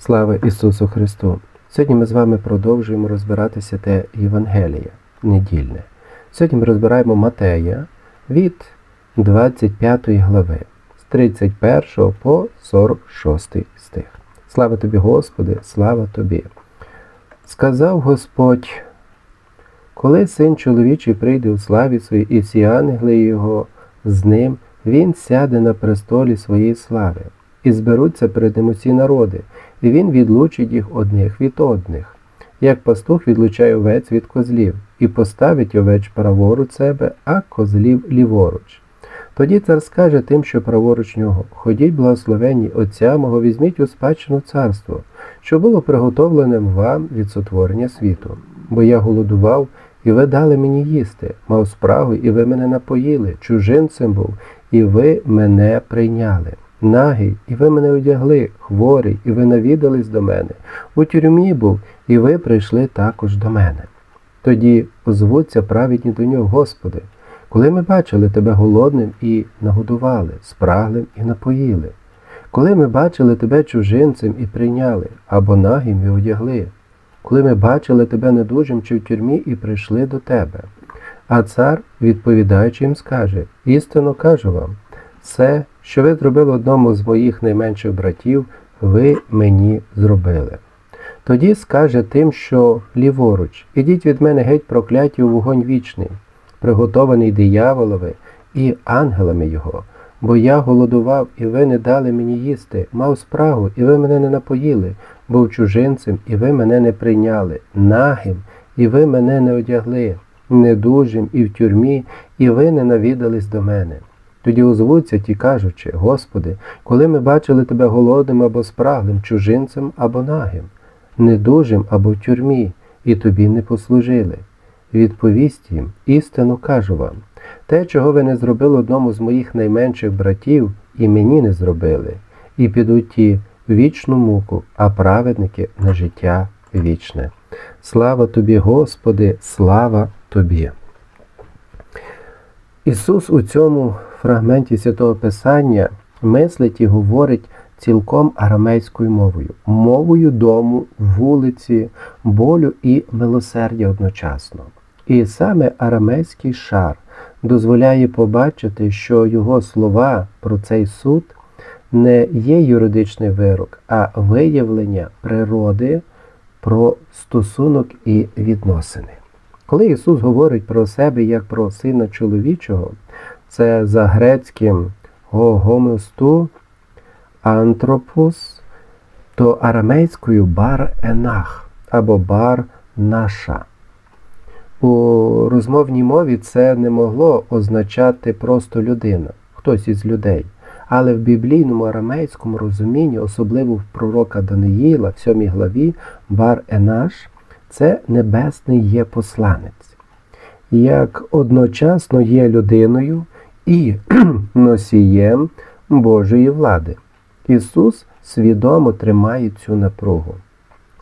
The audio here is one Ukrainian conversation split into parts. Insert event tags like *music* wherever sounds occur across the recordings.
Слава Ісусу Христу! Сьогодні ми з вами продовжуємо розбиратися те Євангеліє недільне. Сьогодні ми розбираємо Матея від 25 глави з 31 по 46 стих. Слава тобі, Господи, слава тобі! Сказав Господь, коли син чоловічий прийде у славі своїй і всі ангели його з ним, він сяде на престолі своєї слави, і зберуться перед ним усі народи, і він відлучить їх одних від одних, як пастух відлучає овець від козлів, і поставить овець праворуч себе, а козлів ліворуч. Тоді цар скаже тим, що праворуч нього, ходіть, благословенні Отця мого, візьміть у спадщину царство, що було приготовленим вам від сотворення світу. Бо я голодував, і ви дали мені їсти, мав спрагу, і ви мене напоїли, чужинцем був, і ви мене прийняли. Нагий, і ви мене одягли, хворий, і ви навідались до мене. У тюрмі був, і ви прийшли також до мене. Тоді озвуться праведні до нього, Господи, коли ми бачили Тебе голодним і нагодували, спраглим і напоїли, коли ми бачили Тебе чужинцем і прийняли, або нагим і одягли, коли ми бачили Тебе недужим чи в тюрмі і прийшли до Тебе. А цар, відповідаючи їм, скаже, істинно кажу вам, все, що ви зробили одному з моїх найменших братів, ви мені зробили. Тоді скаже тим, що ліворуч, ідіть від мене геть прокляті у вогонь вічний, приготований дияволові і ангелами його, бо я голодував, і ви не дали мені їсти, мав спрагу, і ви мене не напоїли, був чужинцем, і ви мене не прийняли, нагим, і ви мене не одягли, недужим і в тюрмі, і ви не навідались до мене. Тоді озвуться ті кажучи, Господи, коли ми бачили Тебе голодним або спраглим, чужинцем або нагим, недужим або в тюрмі, і тобі не послужили. Відповість їм, істину кажу вам, те, чого ви не зробили одному з моїх найменших братів, і мені не зробили, і підуть ті в вічну муку, а праведники на життя вічне. Слава тобі, Господи, слава тобі! Ісус у цьому фрагменті Святого Писання мислить і говорить цілком арамейською мовою, мовою дому, вулиці, болю і милосердя одночасно. І саме арамейський шар дозволяє побачити, що його слова про цей суд не є юридичний вирок, а виявлення природи про стосунок і відносини. Коли Ісус говорить про себе як про сина чоловічого, це за грецьким гомосту антропус, то арамейською бар енах або бар наша. У розмовній мові це не могло означати просто людина, хтось із людей. Але в біблійному арамейському розумінні, особливо в пророка Даниїла, в 7 главі, бар енаш це небесний є посланець, як одночасно є людиною і *clears throat* носієм Божої влади. Ісус свідомо тримає цю напругу.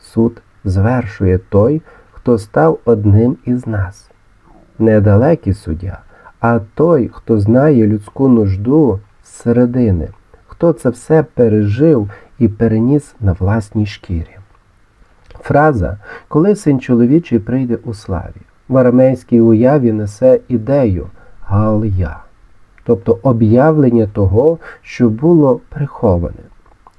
Суд звершує той, хто став одним із нас. Не далекий суддя, а той, хто знає людську нужду зсередини, хто це все пережив і переніс на власній шкірі. Фраза Коли син чоловічий прийде у славі, в арамейській уяві несе ідею галія, тобто об'явлення того, що було приховане.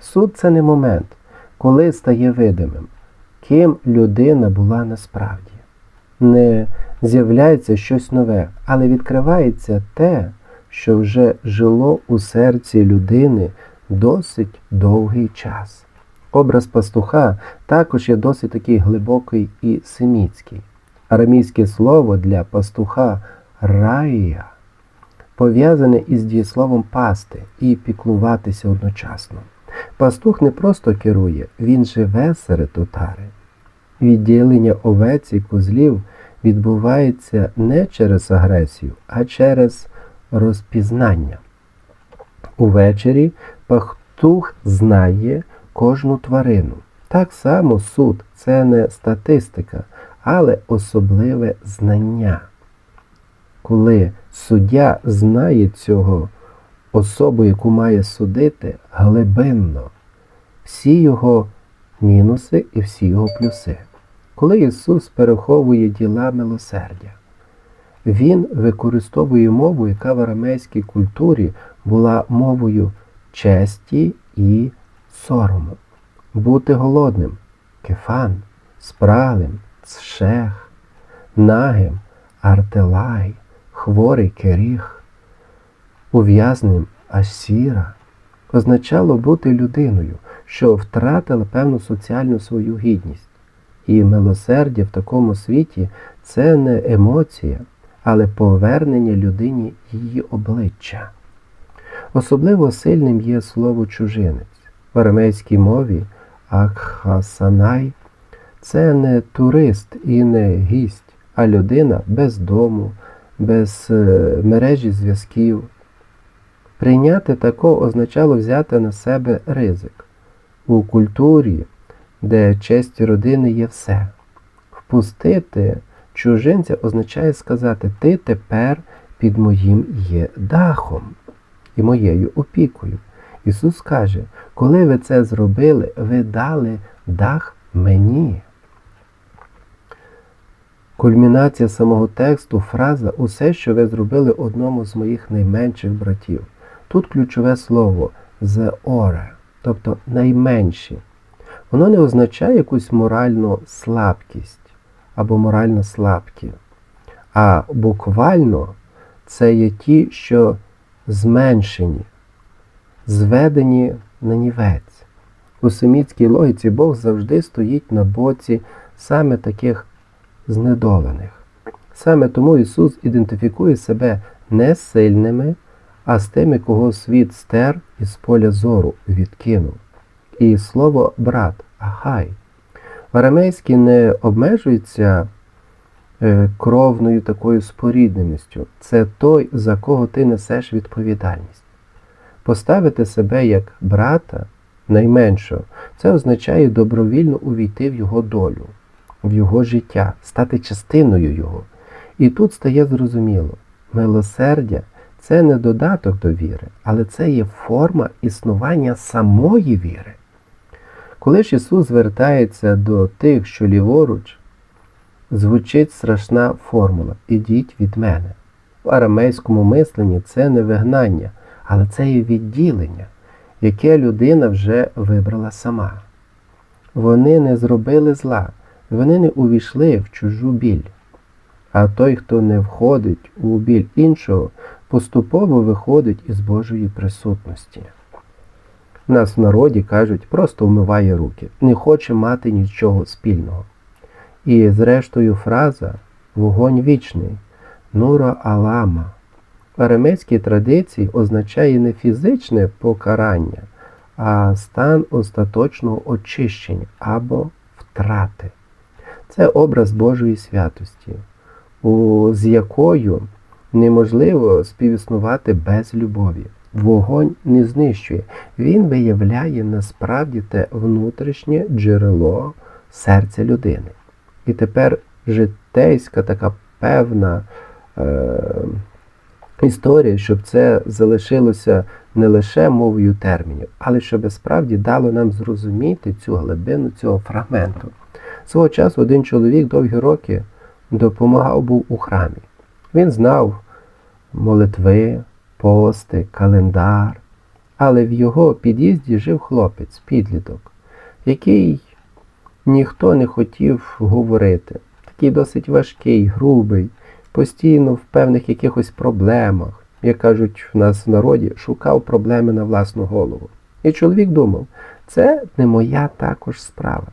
Суд це не момент, коли стає видимим, ким людина була насправді. Не з'являється щось нове, але відкривається те, що вже жило у серці людини досить довгий час. Образ пастуха також є досить такий глибокий і семітський. Арамійське слово для пастуха раїя пов'язане із дієсловом пасти і піклуватися одночасно. Пастух не просто керує, він живе серед отари. Відділення овець і козлів відбувається не через агресію, а через розпізнання. Увечері пастух знає кожну тварину. Так само суд це не статистика, але особливе знання. Коли суддя знає цього особу, яку має судити, глибинно, всі його мінуси і всі його плюси. Коли Ісус переховує діла милосердя, Він використовує мову, яка в арамейській культурі була мовою честі і сорому. Бути голодним кефан, спраглим, цшех, нагим, артелай, хворий керіг, ув'язненим асіра означало бути людиною, що втратила певну соціальну свою гідність. І милосердя в такому світі це не емоція, але повернення людині її обличчя. Особливо сильним є слово чужинець. В арамейській мові Акхасанай це не турист і не гість, а людина без дому, без е, мережі зв'язків. Прийняти такого означало взяти на себе ризик. У культурі, де честь родини є все. Впустити чужинця означає сказати, ти тепер під моїм є дахом і моєю опікою. Ісус каже, коли ви це зробили, ви дали дах мені. Кульмінація самого тексту, фраза усе, що ви зробили одному з моїх найменших братів. Тут ключове слово «зеоре», тобто найменші. Воно не означає якусь моральну слабкість або морально слабкі, а буквально це є ті, що зменшені, зведені на нівець. У семітській логіці Бог завжди стоїть на боці саме таких знедолених. Саме тому Ісус ідентифікує себе не сильними, а з тими, кого світ стер із поля зору відкинув. І слово брат, ахай. В арамейській не обмежується е, кровною такою спорідненістю. Це той, за кого ти несеш відповідальність. Поставити себе як брата найменшого, це означає добровільно увійти в його долю, в його життя, стати частиною його. І тут стає зрозуміло, милосердя це не додаток до віри, але це є форма існування самої віри. Коли ж Ісус звертається до тих, що ліворуч, звучить страшна формула Ідіть від мене. В арамейському мисленні це не вигнання, але це є відділення, яке людина вже вибрала сама. Вони не зробили зла, вони не увійшли в чужу біль. А той, хто не входить у біль іншого, поступово виходить із Божої присутності. Нас в народі кажуть, просто вмиває руки, не хоче мати нічого спільного. І зрештою фраза вогонь вічний, нура алама. В арамейській традиції означає не фізичне покарання, а стан остаточного очищення або втрати. Це образ Божої святості, з якою неможливо співіснувати без любові. Вогонь не знищує, він виявляє насправді те внутрішнє джерело серця людини. І тепер житейська така певна е, історія, щоб це залишилося не лише мовою термінів, але щоб справді дало нам зрозуміти цю глибину цього фрагменту. Свого часу один чоловік довгі роки допомагав був у храмі. Він знав молитви, пости, календар, але в його під'їзді жив хлопець, підліток, який ніхто не хотів говорити. Такий досить важкий, грубий, постійно в певних якихось проблемах, як кажуть в нас в народі, шукав проблеми на власну голову. І чоловік думав, це не моя також справа.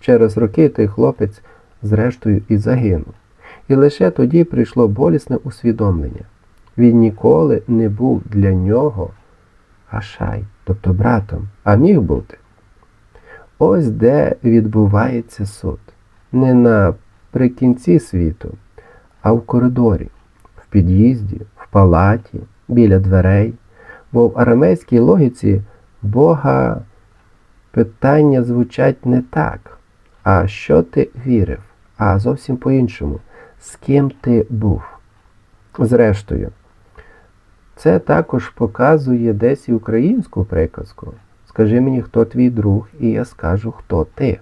Через роки той хлопець, зрештою, і загинув. І лише тоді прийшло болісне усвідомлення. Він ніколи не був для нього ашай, тобто братом, а міг бути. Ось де відбувається суд. Не наприкінці світу, а в коридорі, в під'їзді, в палаті, біля дверей. Бо в арамейській логіці Бога питання звучать не так. А що ти вірив? А зовсім по-іншому, з ким ти був. Зрештою, це також показує десь і українську приказку. Скажи мені, хто твій друг, і я скажу, хто ти.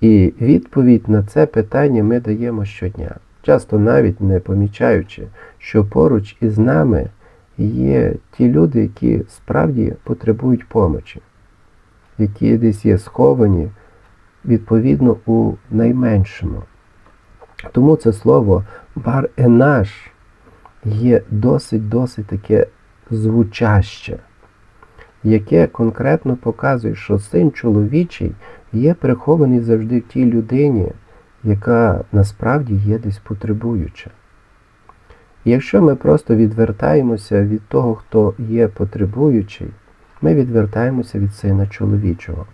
І відповідь на це питання ми даємо щодня, часто навіть не помічаючи, що поруч із нами є ті люди, які справді потребують помочі, які десь є сховані відповідно у найменшому. Тому це слово бар-енаш є досить-досить таке звучаще, яке конкретно показує, що син чоловічий є прихований завжди в тій людині, яка насправді є десь потребуюча. Якщо ми просто відвертаємося від того, хто є потребуючий, ми відвертаємося від сина чоловічого.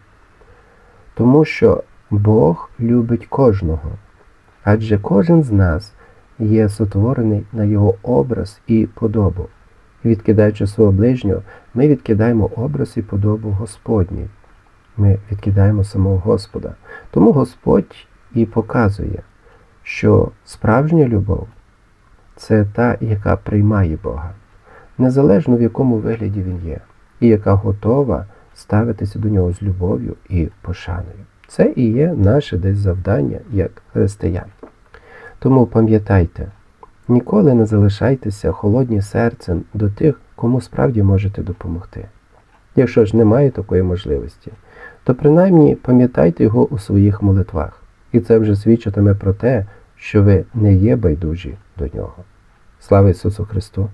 Тому що Бог любить кожного, адже кожен з нас є сотворений на його образ і подобу. Відкидаючи свого ближнього, ми відкидаємо образ і подобу Господній. Ми відкидаємо самого Господа. Тому Господь і показує, що справжня любов це та, яка приймає Бога, незалежно в якому вигляді Він є, і яка готова ставитися до нього з любов'ю і пошаною. Це і є наше десь завдання як християн. Тому пам'ятайте, ніколи не залишайтеся холодні серцем до тих, кому справді можете допомогти. Якщо ж немає такої можливості, то принаймні пам'ятайте його у своїх молитвах, і це вже свідчитиме про те, що ви не є байдужі до нього. Слава Ісусу Христу!